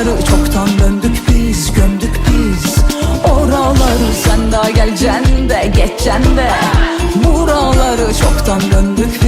Oraları çoktan döndük biz gömdük biz. Oraları sen daha geleceksin de geçeceksin de. Buraları çoktan döndük